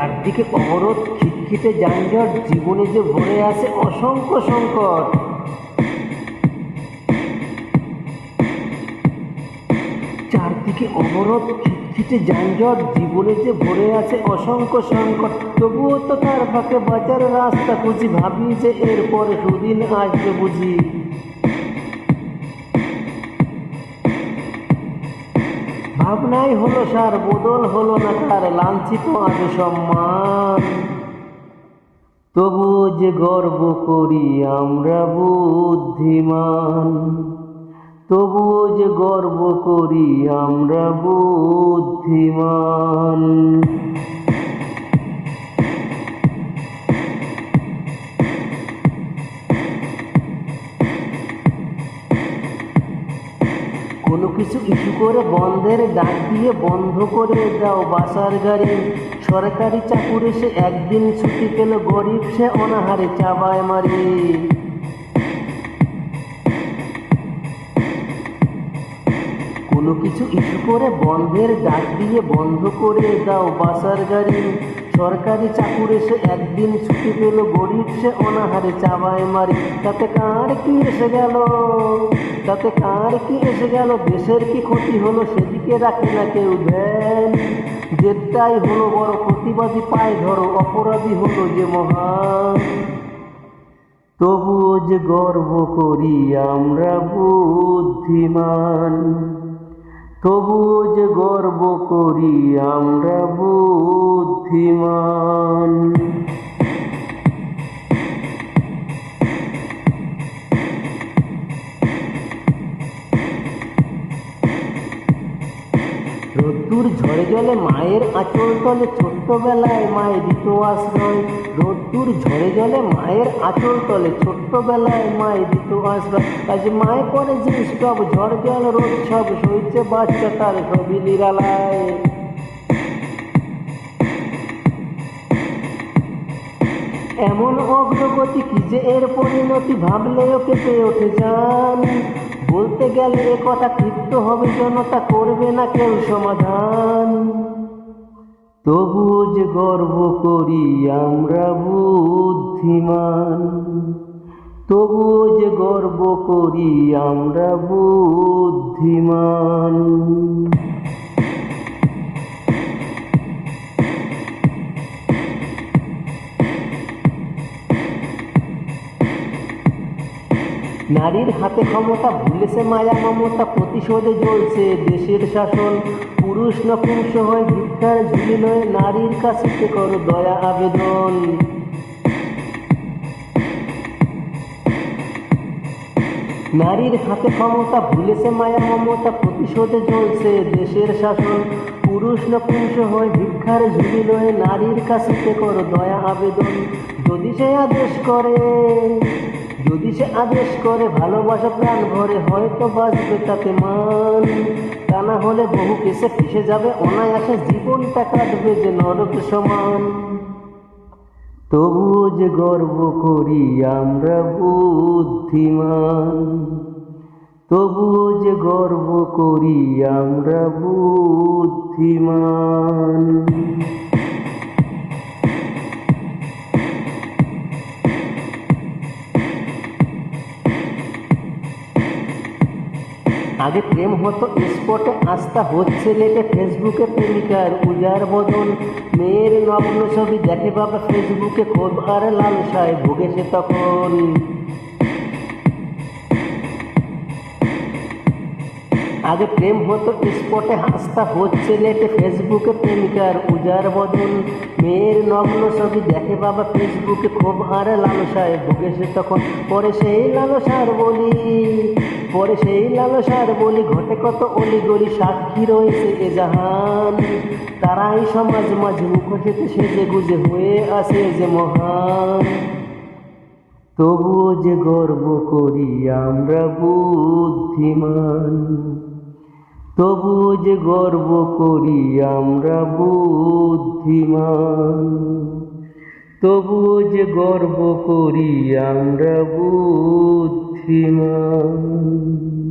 চারদিকে অবরোধ, খিটখিটে যানজট, জীবনে যে ভরে আছে অসংখ্য সংকট। চারদিকে অবরোধ, খিটখিটে যানজট, জীবনে যে ভরে আছে অসংখ্য সংকট। তবুও তো তার ফাঁকে বাজার রাস্তা খুঁজি, ভাবি যে এরপরে সুদিন আসবে বুঝি। ভাবনাই হলো সার, বদল হলো না তার লাঞ্ছিত আজ সম্মান। তবু যে গর্ব করি আমরা বুদ্ধিমান। তবু যে গর্ব করি আমরা বুদ্ধিমান। কোনো কিছু ইস্যু করে বন্ধের ডাক দিয়ে বন্ধ করে দাও বাসার গাড়ি। সরকারি চাকুর এসে একদিন ছুটি পেল, গরিব সে অনাহারে চাবায় মারি। কোনো কিছু ইস্যু করে বন্ধের ডাক দিয়ে বন্ধ করে দাও বাসার গাড়ি। সরকারি চাকুর এসে একদিন ছুটি পেল, গরিব সে অনাহারে চাবায় মারি। তাতে কার কি এসে গেল? তাতে কার কি এসে গেল? দেশের কি ক্ষতি হলো সেদিকে রাখে না কেউ ধ্যান। যেটাই হলো বড় প্রতিবাদী পায় ধরো, অপরাধী হলো যে মহান। তবুও যে গর্ব করি আমরা বুদ্ধিমান। তবুও যে গর্ব করি আমরা বুদ্ধিমান। রোদ্দুর ঝরে জলে মায়ের আঁচল তলে ছোট্টবেলায় মায়ের দিত আশ্রয় রোদ্দুর ঝরে গেলে মায়ের আঁচল তলে ছোট্টবেলায় মায়ের দিত আশ্রয় আজ মায় করে যে সব ঝড় জল রোদ সব সইছে বাচ্চা, তার সবই নিরালায়। এমন অগ্রগতি কি যে এর পরিণতি ভাবলেও কেঁপে ওঠে যান বলতে গেলে এ কথা ক্ষিপ্ত হবে জনতা, করবে না কেউ সমাধান। তবুও যে গর্ব করি আমরা বুদ্ধিমান। তবুও যে গর্ব করি আমরা বুদ্ধিমান। নারীর হাতে ক্ষমতা ভুলেছে মায়া মমতা প্রতিশোধে জ্বলছে দেশের শাসন। পুরুষ নপুংস হয় ভিক্ষার ঝুলি নয়, নারীর কাছে করো দয়া আবেদন। নারীর হাতে ক্ষমতা ভুলেছে মায়া মমতা প্রতিশোধে জ্বলছে দেশের শাসন। পুরুষ নপুংস হয় ভিক্ষার ঝুলি নয়, নারীর কাছে করো দয়া আবেদন। যদি সে আদেশ করে যদি সে আদেশ করে, ভালোবাসা প্রাণ ভরে, হয়তো বাঁচবে তাতে মান। তা না হলে বহু কেসে ফেসে যাবে, অনায়াসে জীবনটা কাটবে যে নরক সমান। তবুও যে গর্ব করি আমরা বুদ্ধিমান। তবুও যে গর্ব করি আমরা বুদ্ধিমান। আগে প্রেম হতো, স্পটে আস্থা হচ্ছে লেটে ফেসবুকে প্রেমিকার উজার বদল। মেয়ের নগ্ন ছবি দেখে বাবা ফেসবুকে ক্ষোভ আর লালসায় ভুগেছে তখন। আগে প্রেম হতো, স্পটে হাসতা হচ্ছে লেটে ফেসবুকে প্রেমিকার উজার বদল। মেয়ের নগ্ন ছবি দেখে বাবা ফেসবুকে খুব আর লালসায় ভুগেছে তখন। পরে সেই লালসার বলি। পরে সেই লাল লালসার বলি, ঘটে কত অলি গলি সাক্ষী রয়েছে এ জাহান। তারাই সমাজ মাঝে মুখোশেতে সেজে গুজে হয়ে আসে যে মহান। তবুও যে গর্ব করি আমরা বুদ্ধিমান। তবুও যে গর্ব করি আমরা বুদ্ধিমান। তবুও যে গর্ব করি আমরা الإمام